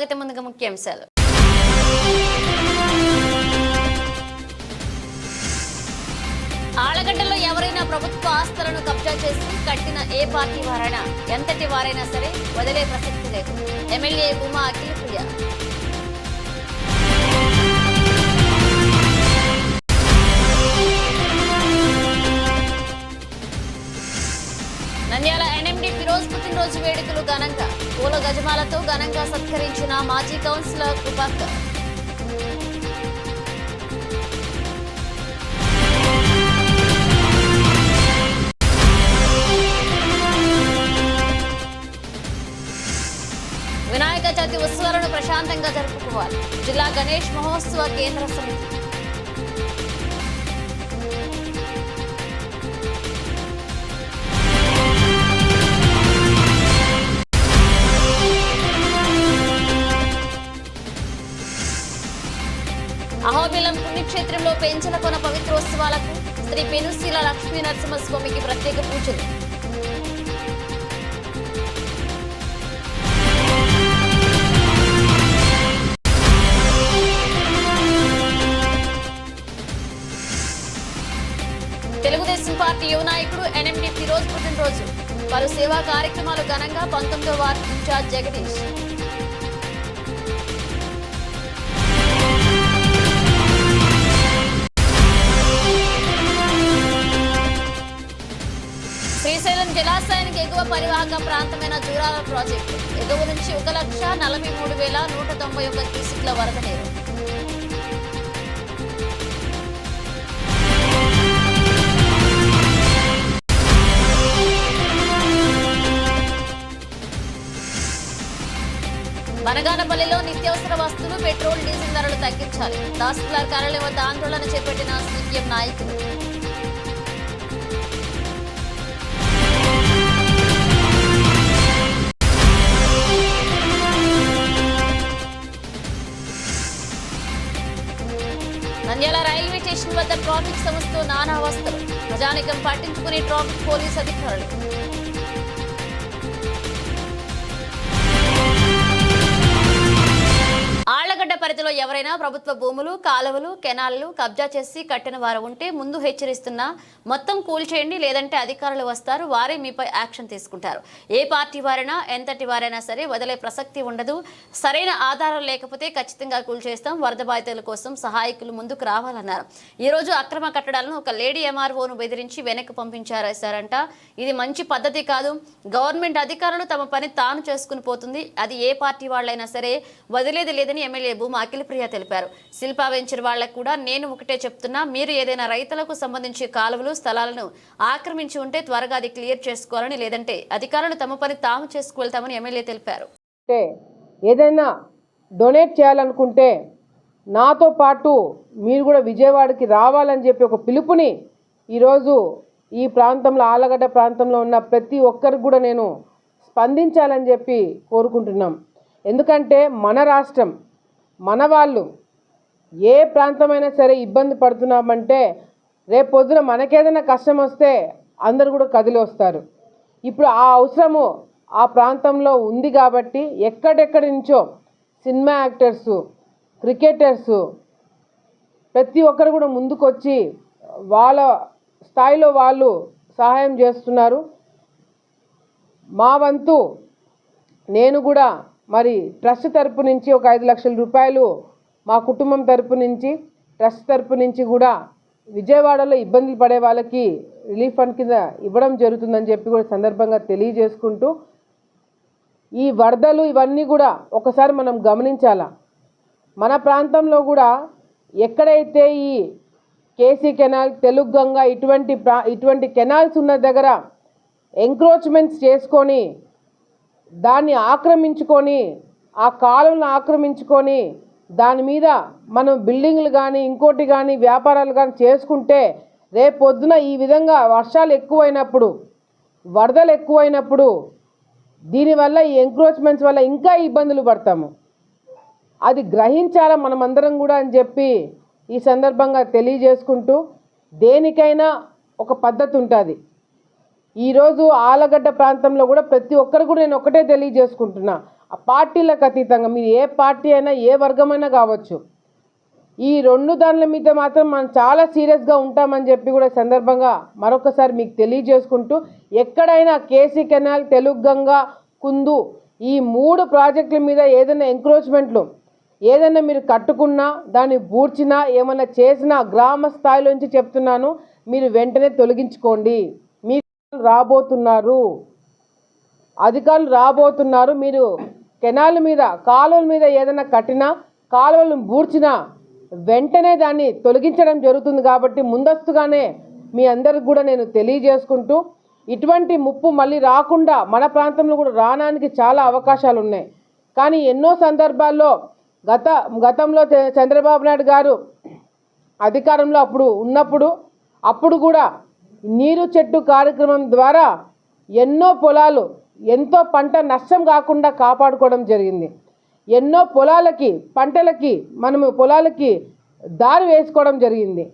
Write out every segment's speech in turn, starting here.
స్వాగతం ముందుగా ముఖ్యాంశాలు ఆలగడ్డలో ఎవరైనా ప్రభుత్వ ఆస్తులను కబ్జా చేసి కట్టిన ఏ పార్టీ వారైనా ఎంతటి వారైనా సరే వదిలే ప్రసక్తి లేదు ఎమ్మెల్యే ఉమా అఖిల ఎన్ఎండి పుట్టినరోజు వేడుకలు ఘనంగా. పూల గజమాలతో ఘనంగా సత్కరించిన మాజీ కౌన్సిలర్ కృపాకర్ వినాయక చవితి ఉత్సవాలను ప్రశాంతంగా జరుపుకోవాలి. జిల్లా గణేష్ మహోత్సవ కేంద్ర సమితి. అహోబిలం పుణ్యక్షేత్రంలో పెంచల కొన పవిత్రోత్సవాలకు శ్రీ పెనుశీల లక్ష్మీ నరసింహస్వామికి ప్రత్యేక పూజలు. తెలుగుదేశం పార్టీ యువ నాయకుడు ఎన్ఎండి ఫిరోజ్ పుట్టినరోజు పలు సేవా కార్యక్రమాలు ఘనంగా పంతొమ్మిదో వార్డు ఇన్ఛార్జ్ జగదీష్. శ్రీశైలం జలాశయానికి ఎగువ పరివాహక ప్రాంతమైన జూరాల ప్రాజెక్టు. ఎగువ నుంచి ఒక లక్ష నలభై మూడు వేల నూట తొంభై ఒక్క క్యూసిక్ల వరద నీరు. బనగానపల్లిలో నిత్యావసర వస్తువులు పెట్రోల్ డీజిల్ ధరలు తగ్గించాలి. తహసీల్దార్ కార్యాలయం వద్ద ఆందోళన చేపట్టిన సీపీఎం నాయకులు. సమస్యతో అవస్థలు ప్రజానికం పట్టించుకునే ట్రాఫిక్ పోలీస్ అధికారులు. ఆళ్ళగడ్డ పరిధిలో ఎవరైనా ప్రభుత్వ భూములు కాలువలు కెనాల్లు కబ్జా చేసి కట్టిన వారు ఉంటే ముందు హెచ్చరిస్తున్నా మొత్తం కూల్చేయండి లేదంటే అధికారులు వస్తారు వారే మీపై యాక్షన్ తీసుకుంటారు. ఏ పార్టీ వారైనా ఎంతటి వారైనా సరే వదిలే ప్రసక్తి ఉండదు. సరైన ఆధారం లేకపోతే ఖచ్చితంగా కూల్చేస్తాం. వరద బాధితుల కోసం సహాయకులు ముందుకు రావాలన్నారు. ఈ రోజు అక్రమ కట్టడాలను ఒక లేడీ ఎంఆర్ఓను బెదిరించి వెనక్కి పంపించారంట ఇది మంచి పద్ధతి కాదు. గవర్నమెంట్ అధికారులు తమ పని తాను చేసుకుని పోతుంది. అది ఏ పార్టీ వాళ్ళైనా సరే వదిలేది లేదని ఎమ్మెల్యే భూమా అఖిలప్రియ తెలిపారు. శిల్పా వెంచర్ వాళ్ళకు కూడా నేను ఒకటే చెప్తున్నా మీరు ఏదైనా రైతులకు సంబంధించి కాలువలు స్థలాలను ఆక్రమించి ఉంటే త్వరగా అది క్లియర్ చేసుకోవాలని లేదంటే అధికారులు తమ పని తాము చేసుకువెళ్తామని ఎమ్మెల్యే తెలిపారు. ఏదైనా డొనేట్ చేయాలనుకుంటే నాతో పాటు మీరు కూడా విజయవాడకి రావాలని చెప్పి ఒక పిలుపుని ఈరోజు ఈ ప్రాంతంలో ఆలగడ్డ ప్రాంతంలో ఉన్న ప్రతి ఒక్కరికి కూడా నేను స్పందించాలని చెప్పి కోరుకుంటున్నాం. ఎందుకంటే మన రాష్ట్రం మన వాళ్ళు ఏ ప్రాంతమైనా సరే ఇబ్బంది పడుతున్నామంటే రేపు పొద్దున మనకేదైనా కష్టం వస్తే అందరు కూడా కదిలి వస్తారు. ఇప్పుడు ఆ అవసరము ఆ ప్రాంతంలో ఉంది కాబట్టి ఎక్కడెక్కడి నుంచో సినిమా యాక్టర్సు క్రికెటర్సు ప్రతి ఒక్కరు కూడా ముందుకొచ్చి వాళ్ళ స్థాయిలో వాళ్ళు సహాయం చేస్తున్నారు. మా వంతు నేను కూడా మరి ట్రస్ట్ తరపు నుంచి ఒక ఐదు లక్షల రూపాయలు మా కుటుంబం తరపు నుంచి ట్రస్ట్ తరపు నుంచి కూడా విజయవాడలో ఇబ్బందులు పడే వాళ్ళకి రిలీఫ్ ఫండ్ కింద ఇవ్వడం జరుగుతుందని చెప్పి కూడా సందర్భంగా తెలియజేసుకుంటూ ఈ వరదలు ఇవన్నీ కూడా ఒకసారి మనం గమనించాలా? మన ప్రాంతంలో కూడా ఎక్కడైతే ఈ కేసీ కెనాల్ తెలుగు గంగ ఇటువంటి ప్రా ఇటువంటి కెనాల్స్ ఉన్న దగ్గర ఎంక్రోచ్మెంట్స్ చేసుకొని దాన్ని ఆక్రమించుకొని ఆ కాలువలను ఆక్రమించుకొని దాని మీద మనం బిల్డింగ్లు కానీ ఇంకోటి కానీ వ్యాపారాలు కానీ చేసుకుంటే రేపు పొద్దున ఈ విధంగా వర్షాలు ఎక్కువైనప్పుడు వరదలు ఎక్కువైనప్పుడు దీనివల్ల ఈ ఎంక్రోచ్మెంట్స్ వల్ల ఇంకా ఇబ్బందులు పడతాము. అది గ్రహించాలా మనమందరం కూడా అని చెప్పి ఈ సందర్భంగా తెలియజేసుకుంటూ దేనికైనా ఒక పద్ధతి ఉంటుంది. ఈరోజు ఆలగడ్డ ప్రాంతంలో కూడా ప్రతి ఒక్కరు కూడా నేను ఒకటే తెలియజేసుకుంటున్నా. ఆ పార్టీలకు అతీతంగా మీరు ఏ పార్టీ అయినా ఏ వర్గమైనా కావచ్చు ఈ రెండు దానిల మీద మాత్రం మనం చాలా సీరియస్గా ఉంటామని చెప్పి కూడా సందర్భంగా మరొకసారి మీకు తెలియజేసుకుంటూ ఎక్కడైనా కేసీ కెనాల్ తెలుగు గంగా కుందు ఈ మూడు ప్రాజెక్టుల మీద ఏదైనా ఎంక్రోచ్మెంట్లు ఏదైనా మీరు కట్టుకున్నా దాన్ని బూడ్చినా ఏమైనా చేసినా గ్రామ స్థాయిలోంచి చెప్తున్నాను మీరు వెంటనే తొలగించుకోండి. రాబోతున్నారు. అధికారులు రాబోతున్నారు. మీరు కెనాల్ మీద కాలువల మీద ఏదైనా కట్టినా కాలువలను బూడ్చినా వెంటనే దాన్ని తొలగించడం జరుగుతుంది కాబట్టి ముందస్తుగానే మీ అందరికి కూడా నేను తెలియజేసుకుంటూ ఇటువంటి ముప్పు మళ్ళీ రాకుండా మన ప్రాంతంలో కూడా రావడానికి చాలా అవకాశాలు ఉన్నాయి కానీ ఎన్నో సందర్భాల్లో గత గతంలో చ- చంద్రబాబు నాయుడు గారు అధికారంలో అప్పుడు ఉన్నప్పుడు అప్పుడు కూడా నీరు చెట్టు కార్యక్రమం ద్వారా ఎన్నో పొలాలు ఎంతో పంట నష్టం కాకుండా కాపాడుకోవడం జరిగింది. ఎన్నో పొలాలకి పంటలకి మనము పొలాలకి దారి వేసుకోవడం జరిగింది.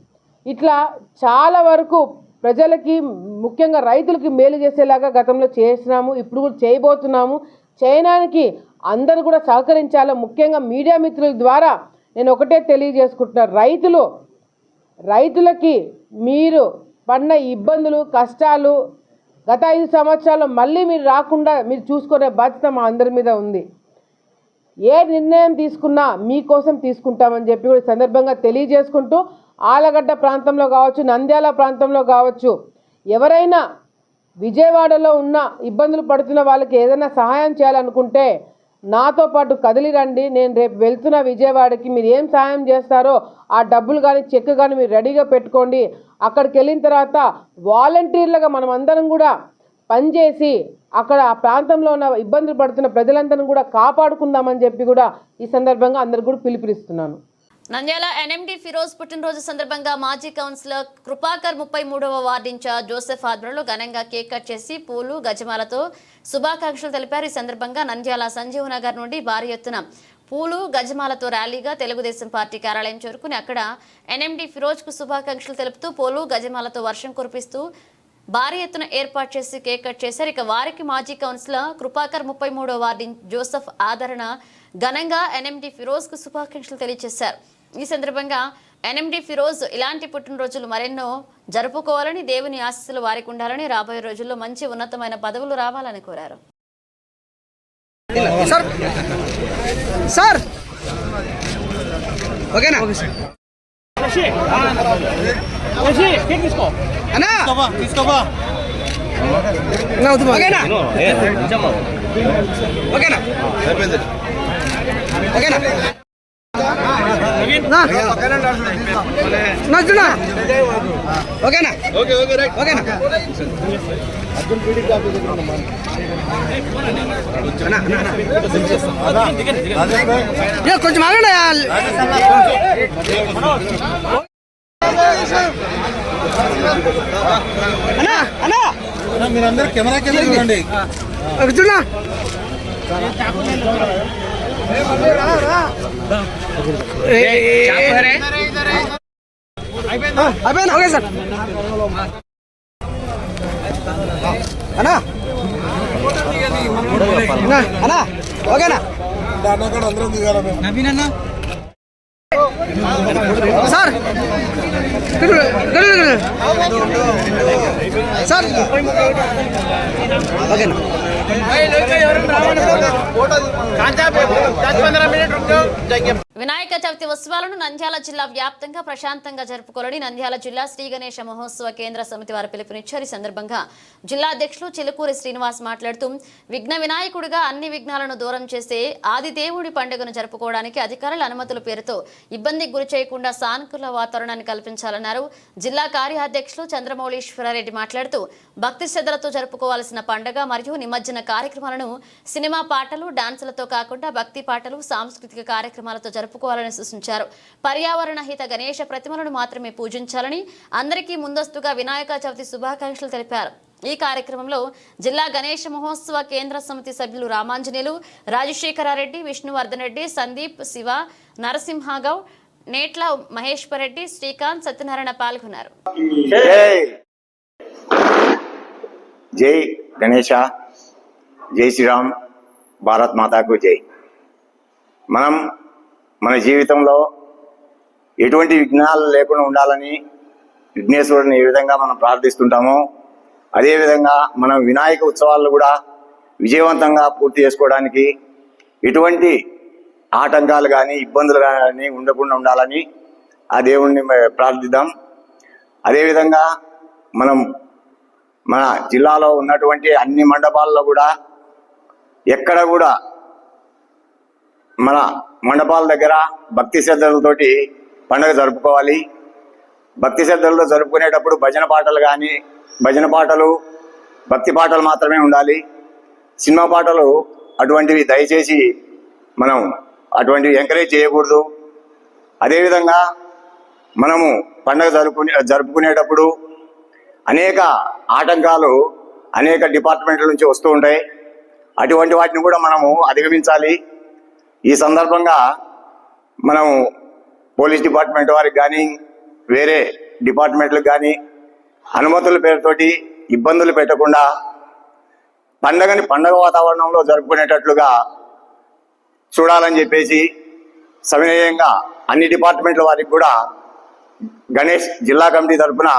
ఇట్లా చాలా వరకు ప్రజలకి ముఖ్యంగా రైతులకి మేలు చేసేలాగా గతంలో చేసినాము ఇప్పుడు కూడా చేయబోతున్నాము. చేయడానికి అందరూ కూడా సహకరించాలి? ముఖ్యంగా మీడియా మిత్రుల ద్వారా నేను ఒకటే తెలియజేసుకుంటున్నాను రైతులు రైతులకి మీరు పడిన ఇబ్బందులు కష్టాలు గత ఐదు సంవత్సరాలు మళ్ళీ మీరు రాకుండా మీరు చూసుకునే బాధ్యత మా అందరి మీద ఉంది. ఏ నిర్ణయం తీసుకున్నా మీకోసం తీసుకుంటామని చెప్పి కూడా సందర్భంగా తెలియజేసుకుంటూ ఆలగడ్డ ప్రాంతంలో కావచ్చు నంద్యాల ప్రాంతంలో కావచ్చు ఎవరైనా విజయవాడలో ఉన్న ఇబ్బందులు పడుతున్న వాళ్ళకి ఏదైనా సహాయం చేయాలనుకుంటే నాతో పాటు కదిలి రండి. నేను రేపు వెళ్తున్న విజయవాడకి మీరు ఏం సహాయం చేస్తారో ఆ డబ్బులు కానీ చెక్ కానీ మీరు రెడీగా పెట్టుకోండి. అక్కడికి వెళ్ళిన తర్వాత వాలంటీర్లుగా మనం అందరం కూడా పనిచేసి అక్కడ ఆ ప్రాంతంలో ఉన్న ఇబ్బందులు పడుతున్న ప్రజలందరినీ కూడా కాపాడుకుందామని చెప్పి కూడా ఈ సందర్భంగా అందరికి కూడా పిలుపునిస్తున్నాను. నంద్యాల ఎన్ఎండి ఫిరోజ్ పుట్టినరోజు సందర్భంగా మాజీ కౌన్సిలర్ కృపాకర్ ముప్పై మూడవ వార్డు ఇన్ఛార్జ్ జోసెఫ్ ఆధ్వర్యంలో ఘనంగా కేక్ కట్ చేసి పూలు గజమాలతో శుభాకాంక్షలు తెలిపారు. ఈ సందర్భంగా నంద్యాల సంజీవ్ నగర్ నుండి భారీ ఎత్తున పూలు గజమాలతో ర్యాలీగా తెలుగుదేశం పార్టీ కార్యాలయం చేరుకుని అక్కడ ఎన్ఎండి ఫిరోజ్కు శుభాకాంక్షలు తెలుపుతూ పూలు గజమాలతో వర్షం కురిపిస్తూ భారీ ఎత్తున ఏర్పాటు చేసి కేక్ కట్ చేశారు. ఇక వారికి మాజీ కౌన్సిలర్ కృపాకర్ ముప్పై మూడో వార్డు జోసెఫ్ ఆదరణ ఘనంగా ఎన్ఎండి ఫిరోజ్కు శుభాకాంక్షలు తెలియజేశారు. ఈ సందర్భంగా ఎన్ఎండి ఫిరోజ్ ఇలాంటి పుట్టినరోజులు మరెన్నో జరుపుకోవాలని దేవుని ఆశీస్సులు వారికి ఉండాలని రాబోయే రోజుల్లో మంచి ఉన్నతమైన పదవులు రావాలని కోరారు. Sir sir. ఓకేనా? నచ్చునా ఓకేనా? ఓకే ఓకే రైట్ ఓకేనా కొంచెం ఆగండి అన్నా అన్నా. మీరందరూ కెమెరాకి వెళ్ళి చూడండి. కూర్చున్నా అయిపోయింది ఓకే సార్. అన్నా. అన్నా, అన్నా ఓకేనా? నవీన్ అన్నా. అందరం దిగాల మేము సార్! ఇక్కడ, సార్ ఓకేనా వినాయక చవితి ఉత్సవాలను నంద్యాల జిల్లా వ్యాప్తంగా ప్రశాంతంగా జరుపుకోవాలని నంద్యాల జిల్లా శ్రీ గణేష మహోత్సవ కేంద్ర సమితి వారు పిలుపునిచ్చారు. ఈ సందర్భంగా జిల్లా అధ్యక్షులు చిలుకూరి శ్రీనివాస్ మాట్లాడుతూ విఘ్న వినాయకుడిగా అన్ని విఘ్నాలను దూరం చేసే ఆదిదేవుడి పండుగను జరుపుకోవడానికి అధికారుల అనుమతుల పేరుతో ఇబ్బందికి గురి చేయకుండా సానుకూల వాతావరణాన్ని కల్పించాలన్నారు. జిల్లా కార్యాధ్యక్షులు చంద్రమౌళీశ్వరారెడ్డి మాట్లాడుతూ భక్తి శ్రద్ధలతో జరుపుకోవాల్సిన పండుగ మరియు నిమజ్జన కార్యక్రమాలను సినిమా పాటలు డాన్సులతో కాకుండా భక్తి పాటలు సాంస్కృతిక కార్యక్రమాలతో జరుపుకోవాలని సూచించారు. పర్యావరణ హిత గణేష ప్రతిమలను మాత్రమే పూజించాలని అందరికీ ముందస్తుగా వినాయక చవితి శుభాకాంక్షలు తెలిపారు. ఈ కార్యక్రమంలో జిల్లా గణేష మహోత్సవ కేంద్ర సమితి సభ్యులు రామాంజనేయులు రాజశేఖరారెడ్డి విష్ణువర్ధన్ రెడ్డి సందీప్ శివ నరసింహగౌడ్ నేట్ల మహేశ్వర్ రెడ్డి శ్రీకాంత్ సత్యనారాయణ పాల్గొన్నారు. జై! జై గణేష! జై శ్రీరామ్! భారత్ మాతాకు జై! మనం మన జీవితంలో ఎటువంటి విఘ్నాలు లేకుండా ఉండాలని విఘ్నేశ్వరుని ఏ విధంగా మనం ప్రార్థిస్తుంటామో అదేవిధంగా మనం వినాయక ఉత్సవాలను కూడా విజయవంతంగా పూర్తి చేసుకోవడానికి ఎటువంటి ఆటంకాలు కానీ ఇబ్బందులు కానీ ఉండకుండా ఉండాలని ఆ దేవుణ్ణి ప్రార్థిద్దాం. అదేవిధంగా మనం మన జిల్లాలో ఉన్నటువంటి అన్ని మండపాల్లో కూడా ఎక్కడ కూడా మన మండపాల దగ్గర భక్తి శ్రద్ధలతోటి పండుగ జరుపుకోవాలి. భక్తి శ్రద్ధలతో జరుపుకునేటప్పుడు భజన పాటలు కానీ భజన పాటలు భక్తి పాటలు మాత్రమే ఉండాలి. సినిమా పాటలు అటువంటివి దయచేసి మనం అటువంటివి ఎంకరేజ్ చేయకూడదు. అదేవిధంగా మనము పండుగ జరుపుకునే జరుపుకునేటప్పుడు అనేక ఆటంకాలు అనేక డిపార్ట్మెంట్ల నుంచి వస్తూ ఉంటాయి. అటువంటి వాటిని కూడా మనము అధిగమించాలి. ఈ సందర్భంగా మనం పోలీస్ డిపార్ట్మెంట్ వారికి కానీ వేరే డిపార్ట్మెంట్లకు కానీ అనుమతుల పేరుతోటి ఇబ్బందులు పెట్టకుండా పండగని పండగ వాతావరణంలో జరుపుకునేటట్లుగా చూడాలని చెప్పేసి సవినయంగా అన్ని డిపార్ట్మెంట్ల వారికి కూడా గణేష్ జిల్లా కమిటీ తరఫున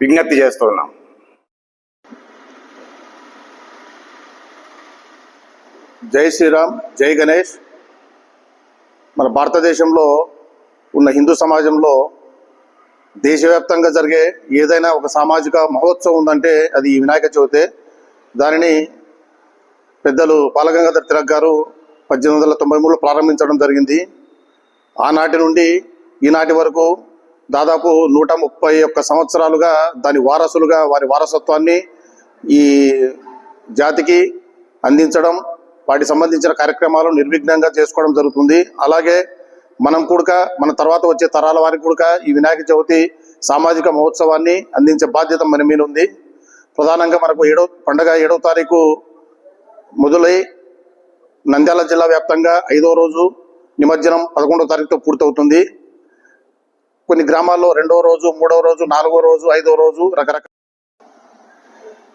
విజ్ఞప్తి చేస్తున్నాం జై శ్రీరామ్ జై గణేష్. మన భారతదేశంలో ఉన్న హిందూ సమాజంలో దేశవ్యాప్తంగా జరిగే ఏదైనా ఒక సామాజిక మహోత్సవం ఉందంటే అది ఈ వినాయక చవితే. దానిని పెద్దలు బాలగంగాధర్ తిలక్ గారు పద్దెనిమిది వందల తొంభై మూడులో ప్రారంభించడం జరిగింది. ఆనాటి నుండి ఈనాటి వరకు దాదాపు నూట ముప్పై ఒక్క సంవత్సరాలుగా దాని వారసులుగా వారి వారసత్వాన్ని ఈ జాతికి అందించడం వాటికి సంబంధించిన కార్యక్రమాలు నిర్విఘ్నంగా చేసుకోవడం జరుగుతుంది. అలాగే మనం కూడా మన తర్వాత వచ్చే తరాల వారికి కూడా ఈ వినాయక చవితి సామాజిక మహోత్సవాన్ని అందించే బాధ్యత మన మీద ఉంది. ప్రధానంగా మనకు ఏడో పండగ ఏడవ తారీఖు మొదలై నంద్యాల జిల్లా వ్యాప్తంగా ఐదో రోజు నిమజ్జనం పదకొండవ తారీఖుతో పూర్తవుతుంది. కొన్ని గ్రామాల్లో రెండవ రోజు మూడవ రోజు నాలుగో రోజు ఐదో రోజు రకరకాల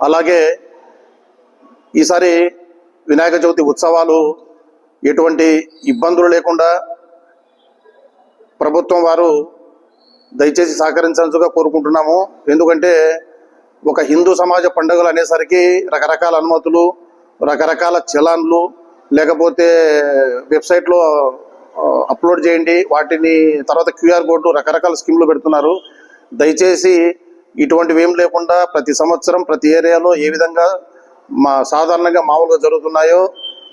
అలాగే ఈసారి వినాయక చవితి ఉత్సవాలు ఎటువంటి ఇబ్బందులు లేకుండా ప్రభుత్వం వారు దయచేసి సహకరించాల్సిగా కోరుకుంటున్నాము. ఎందుకంటే ఒక హిందూ సమాజ పండుగలు అనేసరికి రకరకాల అనుమతులు రకరకాల చలాన్లు లేకపోతే వెబ్సైట్లో అప్లోడ్ చేయండి. వాటిని తర్వాత క్యూఆర్ కోడ్ రకరకాల స్కీమ్లు పెడుతున్నారు. దయచేసి ఇటువంటివి ఏం లేకుండా ప్రతి సంవత్సరం ప్రతి ఏరియాలో ఏ విధంగా మా సాధారణంగా మామూలుగా జరుగుతున్నాయో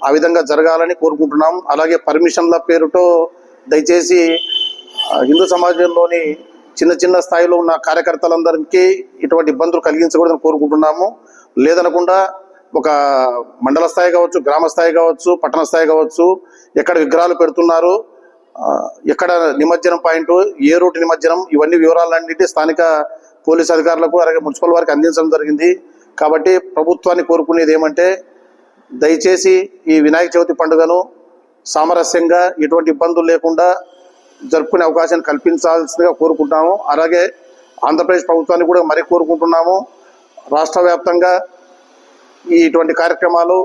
ఆ విధంగా జరగాలని కోరుకుంటున్నాం. అలాగే పర్మిషన్ల పేరుతో దయచేసి హిందూ సమాజంలోని చిన్న చిన్న స్థాయిలో ఉన్న కార్యకర్తలందరికీ ఇటువంటి ఇబ్బందులు కలిగించకూడదని కోరుకుంటున్నాము. లేదనకుండా ఒక మండల స్థాయి కావచ్చు గ్రామ స్థాయి కావచ్చు పట్టణ స్థాయి కావచ్చు ఎక్కడ విగ్రహాలు పెడుతున్నారు ఎక్కడ నిమజ్జనం పాయింట్ ఏ రూట్ నిమజ్జనం ఇవన్నీ వివరాలన్నిటి స్థానిక పోలీస్ అధికారులకు అలాగే మున్సిపల్ వారికి అందించడం జరిగింది. కాబట్టి ప్రభుత్వాన్ని కోరుకునేది ఏమంటే దయచేసి ఈ వినాయక చవితి పండుగను సామరస్యంగా ఎటువంటి ఇబ్బందులు లేకుండా జరుపుకునే అవకాశాన్ని కల్పించాల్సిందిగా కోరుకుంటాము అలాగే ఆంధ్రప్రదేశ్ ప్రభుత్వాన్ని కూడా మరీ కోరుకుంటున్నాము. రాష్ట్ర వ్యాప్తంగా ఈ ఇటువంటి కార్యక్రమాలు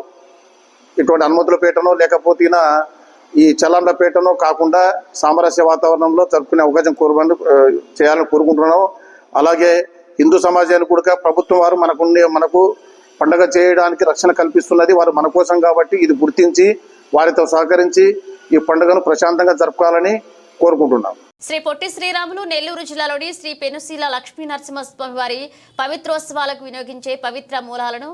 ఇటువంటి అనుమతుల పేటనో లేకపోతే ఈ చలాన్ల కాకుండా సామరస్య వాతావరణంలో జరుపుకునే అవకాశం కోరుకొని చేయాలని కోరుకుంటున్నాము. అలాగే హిందూ సమాజానికి కూడా ప్రభుత్వం వారు మనకు మనకు పండగ చేయడానికి రక్షణ కల్పిస్తున్నది వారు మన కోసం కాబట్టి ఇది గుర్తించి వారితో సహకరించి ఈ పండుగను ప్రశాంతంగా జరుపుకోవాలని కోరుకుంటున్నాం. శ్రీ పొట్టి శ్రీరాములు నెల్లూరు జిల్లాలోని శ్రీ పెనుశీల లక్ష్మీ నరసింహస్వామి వారి పవిత్రోత్సవాలకు వినియోగించే పవిత్ర మూలాలను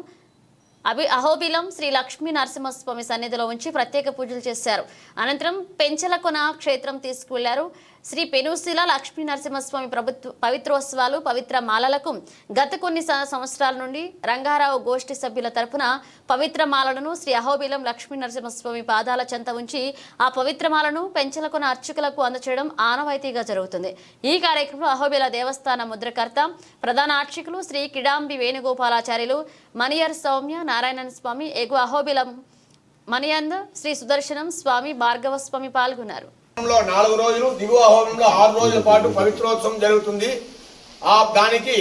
అభి అహోబిలం శ్రీ లక్ష్మీ నరసింహస్వామి సన్నిధిలో ఉంచి ప్రత్యేక పూజలు చేశారు. అనంతరం పెంచలకొన క్షేత్రం తీసుకువెళ్ళారు. శ్రీ పెనుశీల లక్ష్మీ నరసింహస్వామి ప్రభుత్వ పవిత్రోత్సవాలు పవిత్ర మాలలకు గత కొన్ని సంవత్సరాల నుండి రంగారావు గోష్ఠి సభ్యుల తరపున పవిత్ర మాలలను శ్రీ అహోబిలం లక్ష్మీ నరసింహస్వామి పాదాల చెంత ఉంచి ఆ పవిత్ర మాలను పెంచలకొన అర్చకులకు అందచేయడం ఆనవాయితీగా జరుగుతుంది. ఈ కార్యక్రమంలో అహోబిల దేవస్థాన ముద్రకర్త ప్రధాన అర్చకులు శ్రీ కిడాంబి వేణుగోపాలాచార్యులు మణియర్ సౌమ్య నారాయణన్ స్వామి ఎగు అహోబిలం మణియంద్ శ్రీ సుదర్శనం స్వామి భార్గవ స్వామి పాల్గొన్నారు. నాలుగు రోజులు దిగువ హోమంలో ఆరు రోజుల పాటు పవిత్రోత్సవం జరుగుతుంది. ఆ దానికి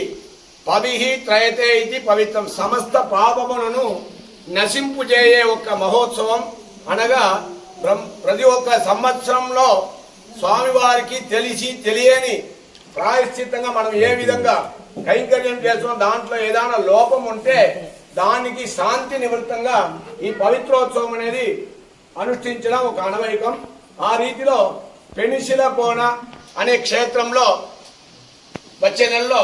పవిహి త్రయతే ఇది పవిత్రం. సమస్త పాపములను నశింపు చేయే ఒక మహోత్సవం. అనగా ప్రతి ఒక్క సంవత్సరంలో స్వామివారికి తెలిసి తెలియని ప్రాయశ్చిత్తంగా మనం ఏ విధంగా కైంకర్యం చేస్తున్నాం దాంట్లో ఏదైనా లోపం ఉంటే దానికి శాంతి నివృత్తంగా ఈ పవిత్రోత్సవం అనేది అనుష్ఠించడం ఒక అనవైకం ఆ రీతిలో పెనిసిలకోన అనే క్షేత్రంలో వచ్చే నెలలో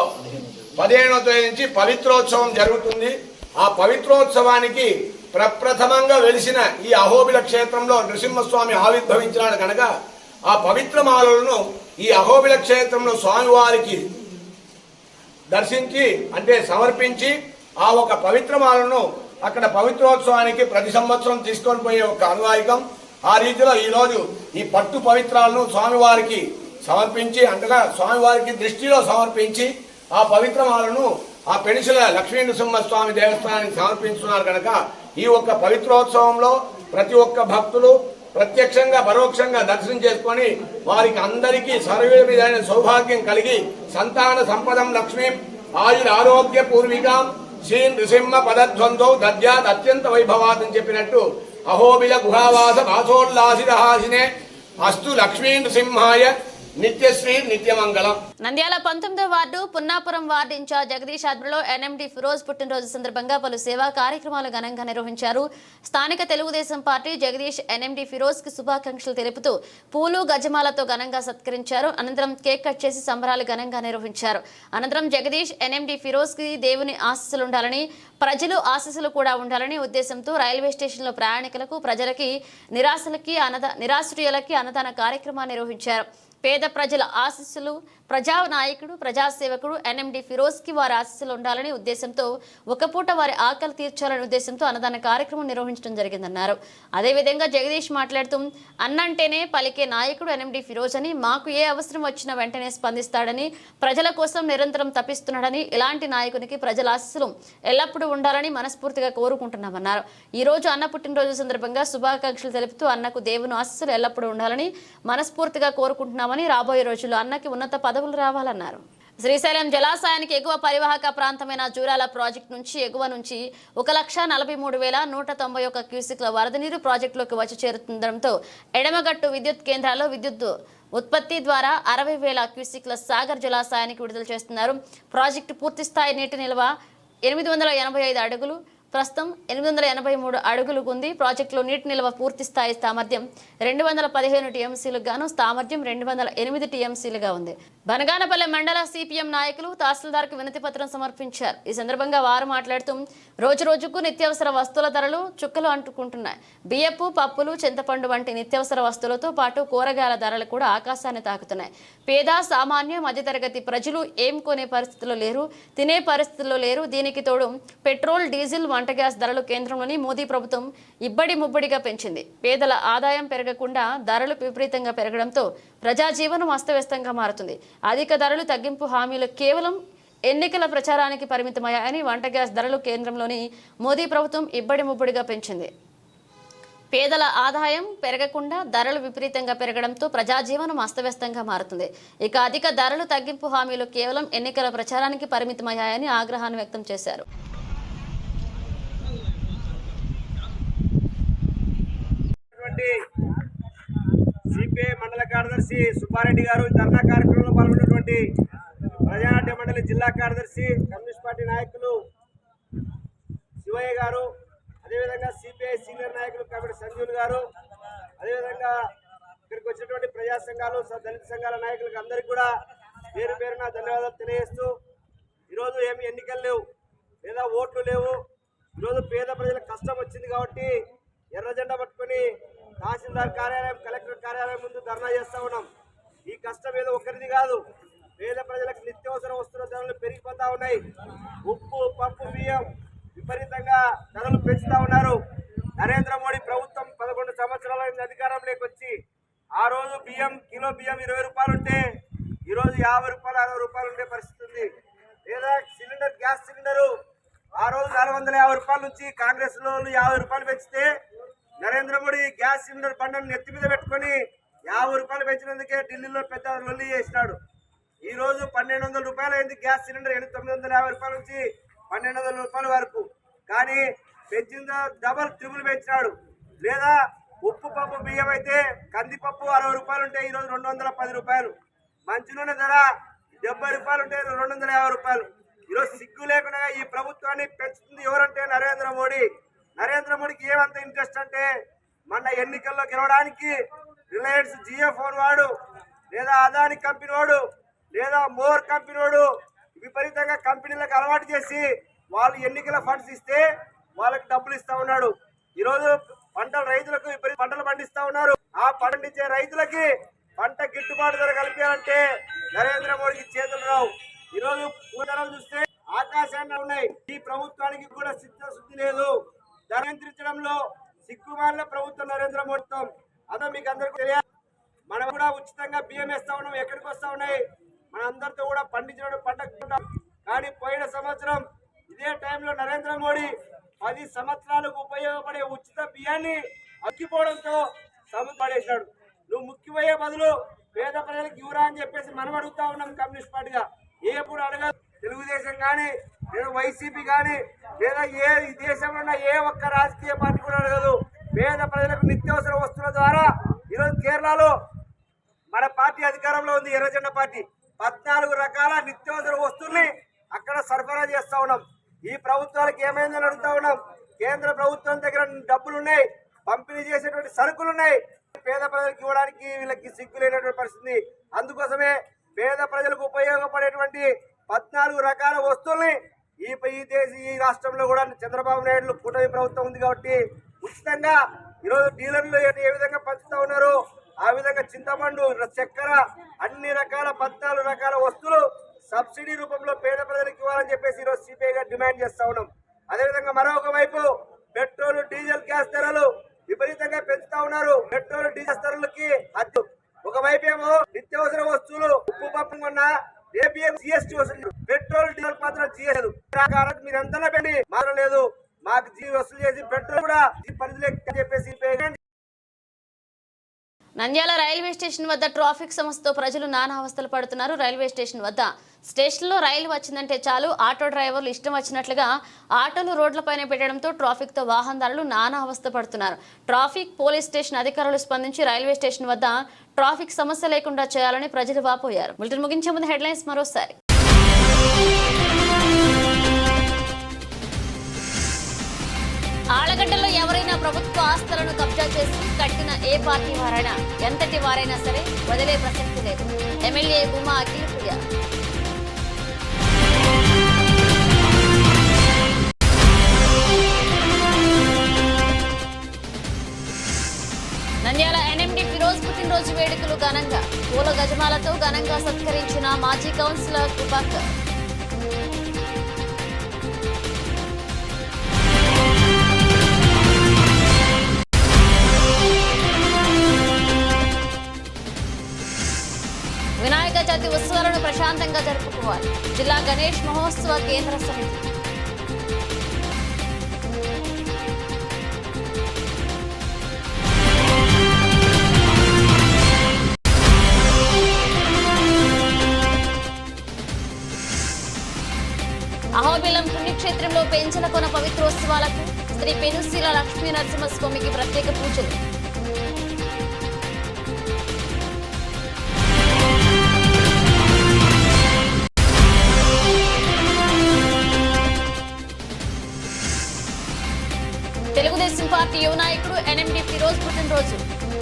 పదిహేనవ తేదీ నుంచి పవిత్రోత్సవం జరుగుతుంది. ఆ పవిత్రోత్సవానికి ప్రప్రథమంగా వెలిసిన ఈ అహోబిల క్షేత్రంలో నృసింహస్వామి ఆవిర్భవించినాడు కనుక ఆ పవిత్రమాలను ఈ అహోబిల క్షేత్రంలో స్వామివారికి దర్శించి అంటే సమర్పించి ఆ ఒక పవిత్రమాలను అక్కడ పవిత్రోత్సవానికి ప్రతి సంవత్సరం తీసుకొని పోయే ఒక అనువాయికం. ఆ రీతిలో ఈ రోజు ఈ పట్టు పవిత్రాలను స్వామివారికి సమర్పించి అంతగా స్వామివారికి దృష్టిలో సమర్పించి ఆ పవిత్రమాలను ఆ పెనుసుల లక్ష్మీ నృసింహస్వామి దేవస్థానానికి సమర్పించున్నారు కనుక ఈ ఒక్క పవిత్రోత్సవంలో ప్రతి ఒక్క భక్తులు ప్రత్యక్షంగా పరోక్షంగా దర్శనం చేసుకొని వారికి అందరికీ సర్వే విధమైన సౌభాగ్యం కలిగి సంతాన సంపదం లక్ష్మీ ఆయుర ఆరోగ్య పూర్వికం శ్రీ నృసింహ పదధ్వంతో దద్యాత్ అత్యంత వైభవాత్ అని చెప్పినట్టు അഹോബില ഗുഹാവാസ മാസോല്ലാസിരഹാസിനെ അസ്തു ലക്ഷ്മീന്ദ്രസിംഹായ నిత్యశ్రీ నిత్యమంగళం నంద్యాల పంతొమ్మిదో ward Punnapuram ward in charge Jagadish ఆధ్వర్యంలో ఎన్ఎండి ఫిరోజ్ పుట్టినరోజు సందర్భంగా పలు సేవా కార్యక్రమాలు ఘనంగా నిర్వహించారు. స్థానిక తెలుగుదేశం పార్టీ జగదీష్ ఎన్ఎండి ఫిరోజ్కి శుభాకాంక్షలు తెలుపుతూ పూలు గజమాలతో ఘనంగా సత్కరించారు. అనంతరం కేక్ కట్ చేసి సంబరాలు ఘనంగా నిర్వహించారు. అనంతరం జగదీష్ ఎన్ఎండి ఫిరోజ్కి దేవుని ఆశీస్సులు ఉండాలని ప్రజలు ఆశీస్సులు కూడా ఉండాలని ఉద్దేశంతో రైల్వే స్టేషన్లో ప్రయాణికులకు ప్రజలకి నిరాశలకి అనదా నిరాశ్రయులకి అన్నదాన కార్యక్రమాన్ని నిర్వహించారు. పేద ప్రజల ఆశీస్సులు ప్రజా నాయకుడు ప్రజాసేవకుడు ఎన్ఎండి ఫిరోజ్కి వారి ఆశీస్సులు ఉండాలని ఉద్దేశంతో ఒక పూట వారి ఆకలి తీర్చాలనే ఉద్దేశంతో అన్నదాన కార్యక్రమం నిర్వహించడం జరిగిందన్నారు. అదేవిధంగా జగదీష్ మాట్లాడుతూ అన్నంటేనే పలికే నాయకుడు ఎన్ఎండి ఫిరోజ్ అని మాకు ఏ అవసరం వచ్చినా వెంటనే స్పందిస్తాడని ప్రజల కోసం నిరంతరం తప్పిస్తున్నాడని ఇలాంటి నాయకునికి ప్రజల ఆశీస్సులు ఎల్లప్పుడూ ఉండాలని మనస్ఫూర్తిగా కోరుకుంటున్నామన్నారు. ఈ రోజు అన్న పుట్టినరోజు సందర్భంగా శుభాకాంక్షలు తెలుపుతూ అన్నకు దేవుని ఆశీస్సులు ఎల్లప్పుడూ ఉండాలని మనస్ఫూర్తిగా కోరుకుంటున్నామని రాబోయే రోజుల్లో అన్నకి ఉన్నత పదవులు రావాలన్నారు. శ్రీశైలం జలాశయానికి ఎగువ పరివాహక ప్రాంతమైన జూరాల ప్రాజెక్టు నుంచి ఎగువ నుంచి ఒక లక్ష నలభై మూడు వేల నూట తొంభై ఒక క్యూసిక్ల వరద నీరు ప్రాజెక్టులోకి వచ్చి చేరుతుండటంతో ఎడమగట్టు విద్యుత్ కేంద్రాల్లో విద్యుత్ ఉత్పత్తి ద్వారా అరవై వేల క్యూసిక్ల సాగర్ జలాశయానికి విడుదల చేస్తున్నారు. ప్రాజెక్టు పూర్తిస్థాయి నీటి నిల్వ ఎనిమిది వందల ఎనభై ఐదు అడుగులు ప్రస్తుతం ఎనిమిది వందల ఎనభై మూడు అడుగులు ఉంది ప్రాజెక్టులో నీటి నిల్వ పూర్తి స్థాయి సామర్థ్యం రెండు వందల పదిహేను టీఎంసీలకు గాను సామర్థ్యం రెండు వందల ఎనిమిది టీఎంసీలుగా ఉంది. బనగానపల్లె మండల సిపిఎం నాయకులు తహసీల్దార్కు వినతి పత్రం సమర్పించారు. ఈ సందర్భంగా వారు మాట్లాడుతూ రోజు రోజుకు నిత్యావసర వస్తువుల ధరలు చుక్కలు అంటుకుంటున్నాయి. బియ్యపు పప్పులు చింతపండు వంటి నిత్యావసర వస్తువులతో పాటు కూరగాయల ధరలు కూడా ఆకాశాన్ని తాకుతున్నాయి. పేద సామాన్య మధ్యతరగతి ప్రజలు ఏం కొనే పరిస్థితుల్లో లేరు తినే పరిస్థితుల్లో లేరు. దీనికి తోడు పెట్రోల్ డీజిల్ వంట గ్యాస్ ధరలు కేంద్రంలోని మోదీ ప్రభుత్వం ఇబ్బడి ముబ్బడిగా పెంచింది. పేదల ఆదాయం పెరగకుండా ధరలు విపరీతంగా పెరగడంతో ప్రజాజీవనం అస్తవ్యస్తంగా మారుతుంది. అధిక ధరలు తగ్గింపు హామీలు కేవలం ఎన్నికల ప్రచారానికి పరిమితమయ్యాయని వంట గ్యాస్ ధరలు కేంద్రంలోని మోదీ ప్రభుత్వం ఇబ్బడి ముబ్బడిగా పెంచింది. పేదల ఆదాయం పెరగకుండా ధరలు విపరీతంగా పెరగడంతో ప్రజాజీవనం అస్తవ్యస్తంగా మారుతుంది. ఇక అధిక ధరలు తగ్గింపు హామీలు కేవలం ఎన్నికల ప్రచారానికి పరిమితమయ్యాయని ఆగ్రహాన్ని వ్యక్తం చేశారు. ఉన్నటువంటి సిపిఐ మండల కార్యదర్శి సుబ్బారెడ్డి గారు ధర్నా కార్యక్రమంలో పాల్గొన్నటువంటి ప్రజానాట్య మండలి జిల్లా కార్యదర్శి కమ్యూనిస్ట్ పార్టీ నాయకులు శివయ్య గారు అదేవిధంగా సిపిఐ సీనియర్ నాయకులు కమిటీ సంజీవులు గారు అదేవిధంగా ఇక్కడికి వచ్చినటువంటి ప్రజా సంఘాలు స- దళిత సంఘాల నాయకులకు అందరికీ కూడా పేరు పేరున ధన్యవాదాలు తెలియజేస్తూ ఈరోజు ఏమి ఎన్నికలు లేవు లేదా ఓట్లు లేవు. ఈరోజు పేద ప్రజలకు కష్టం వచ్చింది కాబట్టి ఎర్ర జెండా పట్టుకొని తహసీల్దార్ కార్యాలయం కలెక్టర్ కార్యాలయం ముందు ధర్నా చేస్తూ ఉన్నాం. ఈ కష్టం ఏదో ఒకరిది కాదు. పేద ప్రజలకు నిత్యావసర వస్తువుల ధరలు పెరిగిపోతా ఉన్నాయి. ఉప్పు పప్పు బియ్యం విపరీతంగా ధరలు పెంచుతా ఉన్నారు. నరేంద్ర మోడీ ప్రభుత్వం పదకొండు సంవత్సరాల అధికారంలోకి వచ్చి ఆ రోజు బియ్యం కిలో బియ్యం ఇరవై రూపాయలు ఉంటే ఈరోజు యాభై రూపాయలు అరవై రూపాయలు ఉండే పరిస్థితి ఉంది. లేదా సిలిండర్ గ్యాస్ సిలిండరు ఆ రోజు నాలుగు వందల యాభై రూపాయల నుంచి కాంగ్రెస్లో యాభై రూపాయలు పెంచితే నరేంద్ర మోడీ గ్యాస్ సిలిండర్ బండను నెత్తి మీద పెట్టుకొని యాభై రూపాయలు పెంచినందుకే ఢిల్లీలో పెద్ద లొల్లి చేసినాడు. ఈ రోజు పన్నెండు వందల రూపాయలు అయింది గ్యాస్ సిలిండర్. ఎనిమిది తొమ్మిది వందల యాభై రూపాయల నుంచి పన్నెండు వందల రూపాయల వరకు. కానీ పెంచిందో డబల్ త్రిబుల్ పెంచినాడు. లేదా ఉప్పు పప్పు బియ్యం అయితే కందిపప్పు అరవై రూపాయలు ఉంటే ఈరోజు రెండు వందల పది రూపాయలు. మంచి నూనె ధర డెబ్బై రూపాయలు ఉంటే రెండు వందల యాభై రూపాయలు. ఈరోజు సిగ్గు లేకుండా ఈ ప్రభుత్వాన్ని పెంచుతుంది ఎవరంటే నరేంద్ర మోడీ. నరేంద్ర మోడీకి ఏమంత ఇంట్రెస్ట్ అంటే మన ఎన్నికల్లో గెలవడానికి రిలయన్స్ జియో ఫోన్ వాడు లేదా అదాని కంపెనీ వాడు లేదా మోర్ కంపెనీ వాడు విపరీతంగా కంపెనీలకు అలవాటు చేసి వాళ్ళు ఎన్నికల ఫండ్స్ ఇస్తే వాళ్ళకి డబ్బులు ఇస్తా ఉన్నాడు. ఈరోజు పంటలు రైతులకు విపరీత పంటలు పండిస్తా ఉన్నారు. ఆ పండించే రైతులకి పంట గిట్టుబాటు ధర కల్పించాలంటే నరేంద్ర మోడీకి చేతులు రావు. ఈరోజు పూజలు చూస్తే ఆకాశాన్ని ఉన్నాయి. ఈ ప్రభుత్వానికి కూడా శుద్ధి లేదు. నియంత్రించడంలో సిగ్గుమాలిన ప్రభుత్వం నరేంద్ర మోడీతో అదో మీకు అందరికీ తెలియాలి మనం కూడా ఉచితంగా బియ్యం వేస్తా ఉన్నాం. ఎక్కడికి వస్తా ఉన్నాయి? మన అందరితో కూడా పండించడం పండగ కానీ పోయిన సంవత్సరం ఇదే టైంలో నరేంద్ర మోడీ పది సంవత్సరాలకు ఉపయోగపడే ఉచిత బియ్యాన్ని అక్కిపోవడంతో సముద్ర నువ్వు ముఖ్యమయ్యే బదులు పేద ప్రజలకు ఇవ్వరా అని చెప్పేసి మనం అడుగుతా ఉన్నాం కమ్యూనిస్ట్ పార్టీగా. ఏ ఎప్పుడు అడగదు తెలుగుదేశం కానీ లేదా వైసీపీ కానీ లేదా ఏ ఈ దేశంలో ఉన్న ఏ ఒక్క రాజకీయ పార్టీ కూడా అడగదు పేద ప్రజలకు నిత్యావసర వస్తువుల ద్వారా ఈరోజు కేరళలో మన పార్టీ అధికారంలో ఉంది ఎర్రజెండ పార్టీ. పద్నాలుగు రకాల నిత్యావసర వస్తువుల్ని అక్కడ సరఫరా చేస్తూ ఉన్నాం. ఈ ప్రభుత్వాలకు ఏమైందని అడుగుతా ఉన్నాం. కేంద్ర ప్రభుత్వం దగ్గర డబ్బులు ఉన్నాయి పంపిణీ చేసేటువంటి సరుకులు ఉన్నాయి పేద ప్రజలకు ఇవ్వడానికి వీళ్ళకి సిగ్గు లేనటువంటి పరిస్థితి. అందుకోసమే పేద ప్రజలకు ఉపయోగపడేటువంటి పద్నాలుగు రకాల వస్తువుల్ని ఈ ఈ దేశ ఈ రాష్ట్రంలో కూడా చంద్రబాబు నాయుడు కూటమి ప్రభుత్వం ఉంది కాబట్టి ఉచితంగా ఈరోజు డీలర్లు ఏ ఏ విధంగా పంచుతా ఉన్నారు? ఆ విధంగా చింతపండు చక్కెర అన్ని రకాల పద్నాలుగు రకాల వస్తువులు సబ్సిడీ రూపంలో పేద ప్రజలకు ఇవ్వాలని చెప్పేసి ఈరోజు సిపిఐ గారు డిమాండ్ చేస్తా ఉన్నాం. అదేవిధంగా మరొక వైపు పెట్రోల్ డీజిల్ గ్యాస్ ధరలు విపరీతంగా పెంచుతా ఉన్నారు. పెట్రోల్ డీజిల్ ధరలకి హద్దు. ఒకవైపు ఏమో నిత్యావసర వస్తువులు ఉప్పు పప్పు కొన్నా ఏపీఎం జిఎస్టీ వసూలు పెట్రోల్ డీజిల్ మాత్రం జిఎస్టీ మీరు ఎంత పెండి మాత్రం లేదు. మాకు జీ వసూలు చేసి పెట్రోల్ కూడా పరిధిలో చెప్పేసి నంద్యాల రైల్వే స్టేషన్ వద్ద ట్రాఫిక్ సమస్యతో ప్రజలు నానా అవస్థలు పడుతున్నారు. రైల్వే స్టేషన్ వద్ద స్టేషన్లో రైలు వచ్చిందంటే చాలు. ఆటో డ్రైవర్లు ఇష్టం వచ్చినట్లుగా ఆటోలు రోడ్లపైన పెట్టడంతో ట్రాఫిక్తో వాహనదారులు నానా అవస్థ పడుతున్నారు. ట్రాఫిక్ పోలీస్ స్టేషన్ అధికారులు స్పందించి రైల్వే స్టేషన్ వద్ద ట్రాఫిక్ సమస్య లేకుండా చేయాలని ప్రజలు వాపోయారు. బులెటిన్ ముగించే ముందు హెడ్లైన్స్ మరోసారి. ఆలగడ్డలో ఎవరైనా ప్రభుత్వ ఆస్తులను కబ్జా చేసి కట్టిన ఏ పార్టీ వారైనా ఎంతటి వారైనా సరే వదిలే ప్రసక్తి లేదు. ఎమ్మెల్యే భూమా అఖిల్ ప్రియా నంద్యాల ఎన్ఎండి ఫిరోజ్ పుట్టినరోజు వేడుకలు ఘనంగా. పూల గజమాలతో ఘనంగా సత్కరించిన మాజీ కౌన్సిలర్ కృపాకర్ ఉత్సవాలను ప్రశాంతంగా జరుపుకోవాలి. జిల్లా గణేష్ మహోత్సవ కేంద్ర సమితి. అహోబిలం పుణ్యక్షేత్రంలో పెంచల కొన పవిత్రోత్సవాలకు శ్రీ పెనుశీల లక్ష్మీ నరసింహస్వామికి ప్రత్యేక పూజలు.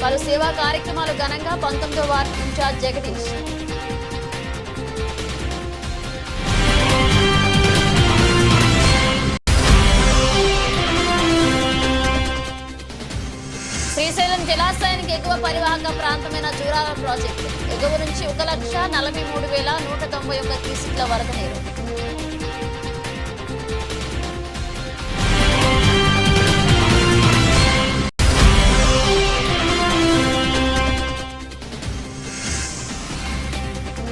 పలు సేవా కార్యక్రమాలు ఘనంగా పంతొమ్మిదో వార్డు ఇన్ఛార్జ్ జగదీష్. శ్రీశైలం జలాశయానికి ఎగువ పరివాహక ప్రాంతమైన జూరాల ప్రాజెక్టు. ఎగువ నుంచి ఒక లక్ష నలభై మూడు వేల నూట తొంభై ఒక్క క్యూసిక్ల వరద నీరు.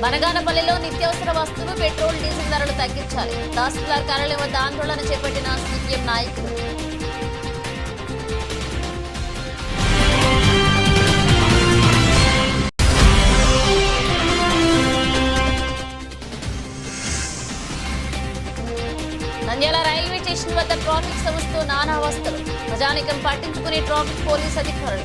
బనగానపల్లిలో నిత్యావసర వస్తువులు పెట్రోల్ డీజిల్ ధరలు తగ్గించాలి. తహసీల్దార్ కార్యాలయం వద్ద ఆందోళన చేపట్టిన సీపీఎం నాయకులు. నంద్యాల రైల్వే స్టేషన్ వద్ద ట్రాఫిక్ సమస్యతో నానా అవస్థలు. ప్రజానికం పట్టించుకునే ట్రాఫిక్ పోలీస్ అధికారులు.